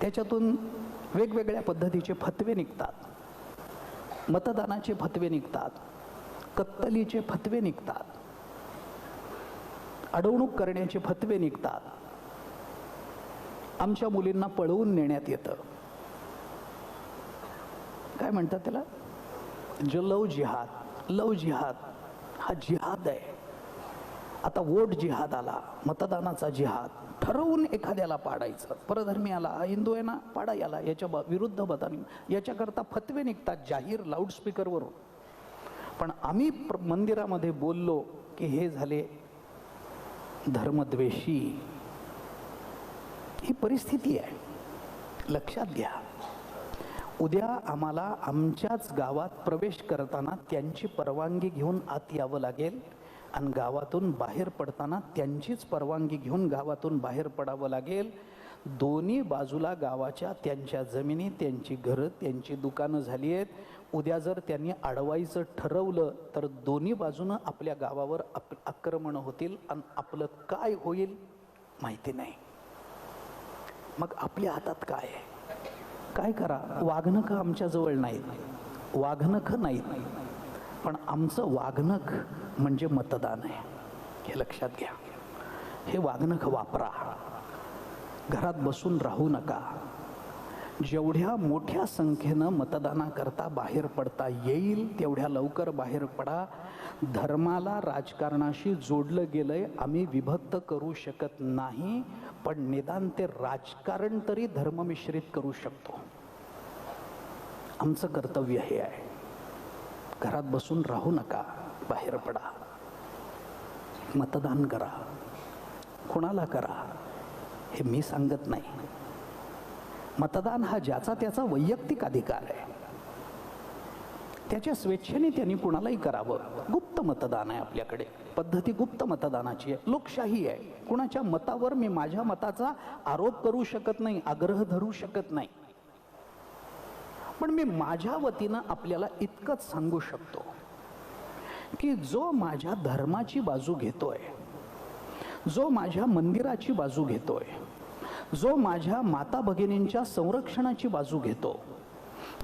त्याच्यातून वेगवेगळ्या पद्धतीचे फतवे निघतात. मतदानाचे फतवे निघतात. कत्तलीचे फतवे निघतात. अडवणूक करण्याचे फतवे निघतात. आमच्या मुलींना पळवून नेण्यात येतं. काय म्हणतात त्याला? जो लव जिहाद लव जिहाद हा जिहाद आहे. आता वोट जिहाद आला मतदानाचा जिहाद. ठरवून एखाद्याला पाडायचं. परधर्मीयाला हिंदू आहे ना पाडा याला. याच्या ब- विरुद्ध बदानी याच्याकरता फतवे निघतात जाहीर लाऊडस्पीकरवरून. पण आम्ही प्र- मंदिरामध्ये बोललो की हे झाले धर्मद्वेषी. ही परिस्थिती आहे. लक्षात घ्या. उद्या आम्हाला आमच्याच गावात प्रवेश करताना त्यांची परवानगी घेऊन आत यावं लागेल. आणि गावातून बाहेर पडताना त्यांचीच परवानगी घेऊन गावातून बाहेर पडावं लागेल. दोन्ही बाजूला गावाच्या त्यांच्या जमिनी त्यांची घरं त्यांची दुकानं झाली आहेत. उद्या जर त्यांनी अडवायचं ठरवलं तर दोन्ही बाजूनं आपल्या गावावर आप आक्रमणं होतील आणि आपलं काय होईल माहिती नाही. मग आपल्या हातात काय आहे? काय करा? वाघनखं आमच्याजवळ नाहीत? वाघनखं नाहीत? पण आमचं वागणक म्हणजे मतदान आहे. हे लक्षात घ्या. हे वागणक वापरा. घरात बसून राहू नका. जेवढ्या मोठ्या संख्येनं मतदानाकरता बाहेर पडता येईल तेवढ्या लवकर बाहेर पडा. धर्माला राजकारणाशी जोडलं गेलं आहे आम्ही विभक्त करू शकत नाही पण निदान ते राजकारण तरी धर्ममिश्रित करू शकतो. आमचं कर्तव्य हे आहे. घरात बसून राहू नका. बाहेर पडा. मतदान करा. कोणाला करा? हे मी सांगत नाही. मतदान हा ज्याचा त्याचा वैयक्तिक अधिकार आहे. त्याच्या स्वेच्छेने त्यांनी कुणालाही करावं. गुप्त मतदान आहे आपल्याकडे. पद्धती गुप्त मतदानाची आहे. लोकशाही आहे. कुणाच्या मतावर मी माझ्या मताचा आरोप करू शकत नाही आग्रह धरू शकत नाही. पण मी माझ्या वतीनं आपल्याला इतकंच सांगू शकतो की जो माझ्या धर्माची बाजू घेतोय जो माझ्या मंदिराची बाजू घेतोय जो माझ्या माता भगिनींच्या संरक्षणाची बाजू घेतो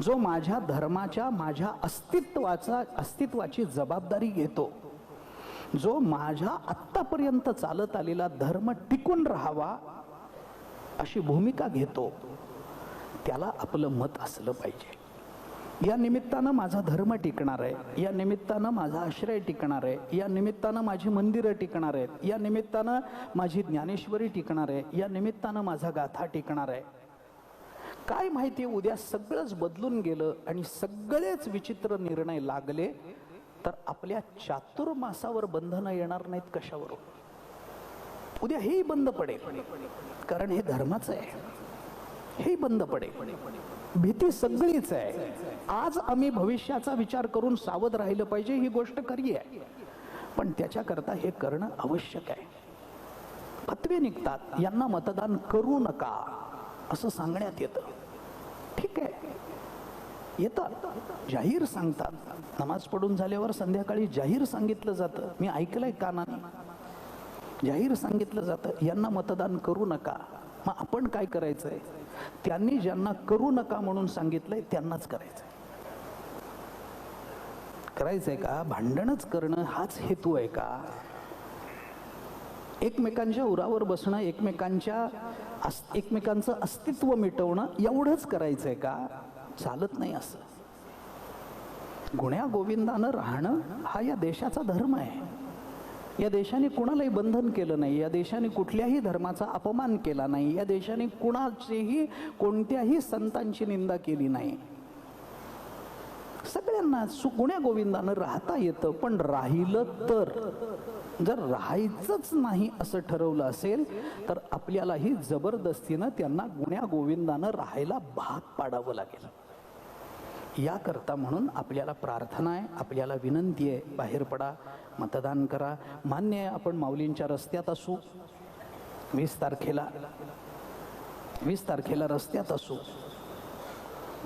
जो माझ्या धर्माच्या माझ्या अस्तित्वाचा अस्तित्वाची जबाबदारी घेतो जो माझ्या आत्तापर्यंत चालत आलेला धर्म टिकून राहावा अशी भूमिका घेतो त्याला आपलं मत असलं पाहिजे. या निमित्तानं माझा धर्म टिकणार आहे. या निमित्तानं माझा आश्रय टिकणार आहे. या निमित्तानं माझी मंदिरं टिकणार आहेत. या निमित्तानं माझी ज्ञानेश्वरी टिकणार आहे. या निमित्तानं माझा गाथा टिकणार आहे. काय माहिती उद्या सगळंच बदलून गेलं आणि सगळेच विचित्र निर्णय लागले तर आपल्या चातुर्मासावर बंधनं येणार नाहीत कशावरून? उद्या हेही बंद पडेल. कारण हे धर्माचं आहे. हे बंद पडे भीती सगळीच आहे. आज आम्ही भविष्याचा विचार करून सावध राहिलं पाहिजे ही गोष्ट खरी आहे. पण त्याच्याकरता हे करणं आवश्यक आहे. फतवे निघतात. यांना मतदान करू नका असं सांगण्यात येतं. ठीक आहे. येतात. जाहीर सांगतात. नमाज पडून झाल्यावर संध्याकाळी जाहीर सांगितलं जातं. मी ऐकलंय कानाने. जाहीर सांगितलं जातं. यांना मतदान करू नका. मग आपण काय करायचंय? त्यांनी ज्यांना करू नका म्हणून सांगितलंय त्यांनाच करायचंय. करायचंय का? भांडणच करणं हाच हेतू आहे का? एकमेकांच्या उरावर बसणं एकमेकांच्या अस एकमेकांचं अस्तित्व मिटवणं एवढंच करायचंय का? चालत नाही असं. गुण्या गोविंदानं राहणं हा या देशाचा धर्म आहे. या देशाने कुणालाही बंधन केलं नाही या देशाने कुठल्याही धर्माचा अपमान केला नाही या देशाने कुणाचीही कोणत्याही संतांची निंदा केली नाही. सगळ्यांना सुगुण्या गोविंदानं राहता येतं पण राहिलं तर. जर राहायचंच नाही असं ठरवलं असेल तर आपल्यालाही जबरदस्तीनं त्यांना गुण्या गोविंदानं राहायला भाग पाडावं लागेल. याकरता म्हणून आपल्याला प्रार्थना आहे आपल्याला विनंती आहे बाहेर पडा मतदान करा. मान्य आहे आपण माऊलींच्या रस्त्यात असू. वीस तारखेला वीस तारखेला रस्त्यात असू.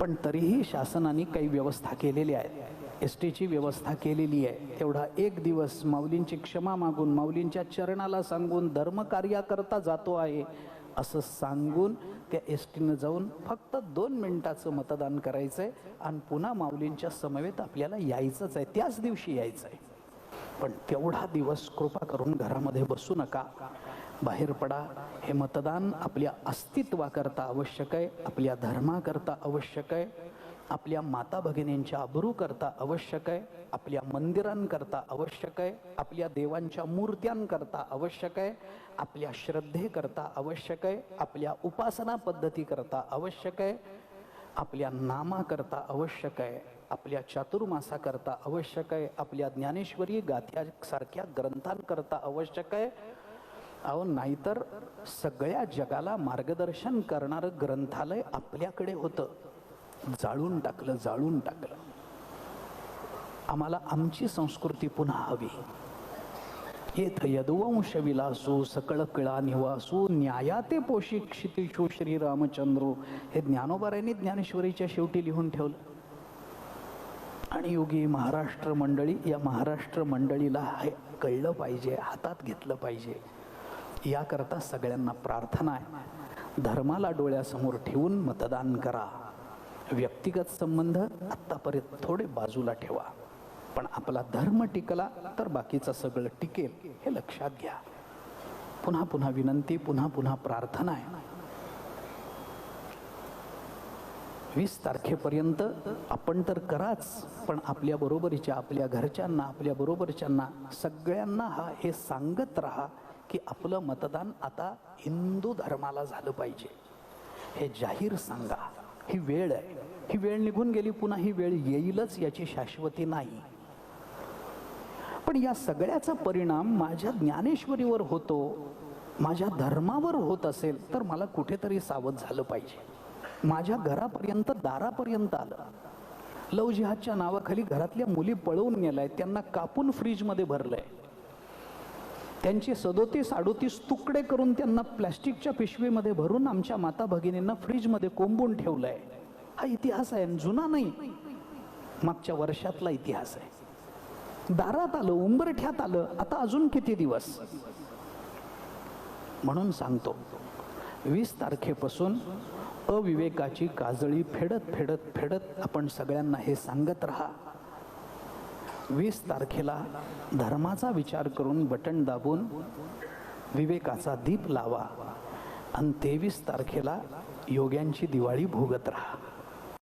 पण तरीही शासनाने काही व्यवस्था केलेली आहेत एस टीची व्यवस्था केलेली आहे. तेवढा एक दिवस माऊलींची क्षमा मागून माऊलींच्या चरणाला सांगून धर्मकार्याकरता जातो आहे. असं सांगून त्या एस टीनं जाऊन फक्त दोन मिनिटाचं मतदान करायचं आहे आणि पुन्हा माऊलींच्या समवेत आपल्याला यायचंच आहे. त्याच दिवशी यायचं आहे पण तेवढा दिवस कृपा करून घरामध्ये बसू नका. बाहेर पडा. हे मतदान आपल्या अस्तित्वाकरता आवश्यक आहे. आपल्या धर्माकरता आवश्यक आहे. आपल्या माता भगिनींच्या अब्रू करता आवश्यक आहे आपल्या मंदिरांकरता आवश्यक आहे आपल्या देवांच्या मूर्त्यांकरता आवश्यक आहे आपल्या श्रद्धेकरता आवश्यक आहे आपल्या उपासना पद्धतीकरता आवश्यक आहे आपल्या नामाकरता आवश्यक आहे आपल्या चातुर्मासाकरता आवश्यक आहे आपल्या ज्ञानेश्वरी गाथ्यासारख्या ग्रंथांकरता आवश्यक आहे. अहो नाहीतर सगळ्या जगाला मार्गदर्शन करणारं ग्रंथालय आपल्याकडे होतं. जाळून टाकलं जाळून टाकलं. आम्हाला आमची संस्कृती पुन्हा हवी. येथ यदुवंश विलासू सकळ किळा निवासू न्यायाते पोषी क्षितिशू श्रीरामचंद्र हे ज्ञानोबाऱ्यांनी ज्ञानेश्वरीच्या शेवटी लिहून ठेवलं. आणि योगी महाराष्ट्र मंडळी या महाराष्ट्र मंडळीला हे कळलं पाहिजे हातात घेतलं पाहिजे. याकरता सगळ्यांना प्रार्थना आहे. धर्माला डोळ्यासमोर ठेवून मतदान करा. व्यक्तिगत संबंध आत्तापर्यंत थोडे बाजूला ठेवा. पण आपला धर्म टिकला तर बाकीचं सगळं टिकेल हे लक्षात घ्या. पुन्हा पुन्हा विनंती पुन्हा पुन्हा प्रार्थना आहे. वीस तारखेपर्यंत आपण तर कराच पण आपल्या बरोबरीच्या आपल्या घरच्यांना आपल्या बरोबरच्यांना सगळ्यांना हा हे सांगत राहा की आपलं मतदान आता हिंदू धर्माला झालं पाहिजे. हे जाहीर सांगा. ही वेळ आहे. ही वेळ निघून गेली पुन्हा ही वेळ येईलच याची शाश्वती नाही. पण या सगळ्याचा परिणाम माझ्या ज्ञानेश्वरीवर होतो माझ्या धर्मावर होत असेल तर मला कुठेतरी सावध झालं पाहिजे. माझ्या घरापर्यंत दारापर्यंत आलं. लव जिहादच्या नावाखाली घरातल्या मुली पळवून नेलाय त्यांना कापून फ्रीजमध्ये भरलंय. त्यांचे सदोतीस अडोतीस तुकडे करून त्यांना प्लॅस्टिकच्या पिशवीमध्ये भरून आमच्या माता भगिनींना फ्रीजमध्ये कोंबून ठेवलंय. हा इतिहास आहे जुना नाही. मागच्या वर्षातला इतिहास आहे. दारात आलं उंबरठ्यात आलं आता अजून किती दिवस? म्हणून सांगतो वीस तारखेपासून अविवेकाची काजळी फेडत फेडत फेडत आपण सगळ्यांना हे सांगत राहा. वीस तारखेला धर्माचा विचार करून बटन दाबून विवेकाचा दीप लावा. आणि तेवीस तारखेला योग्यांची दिवाळी भोगत राहा.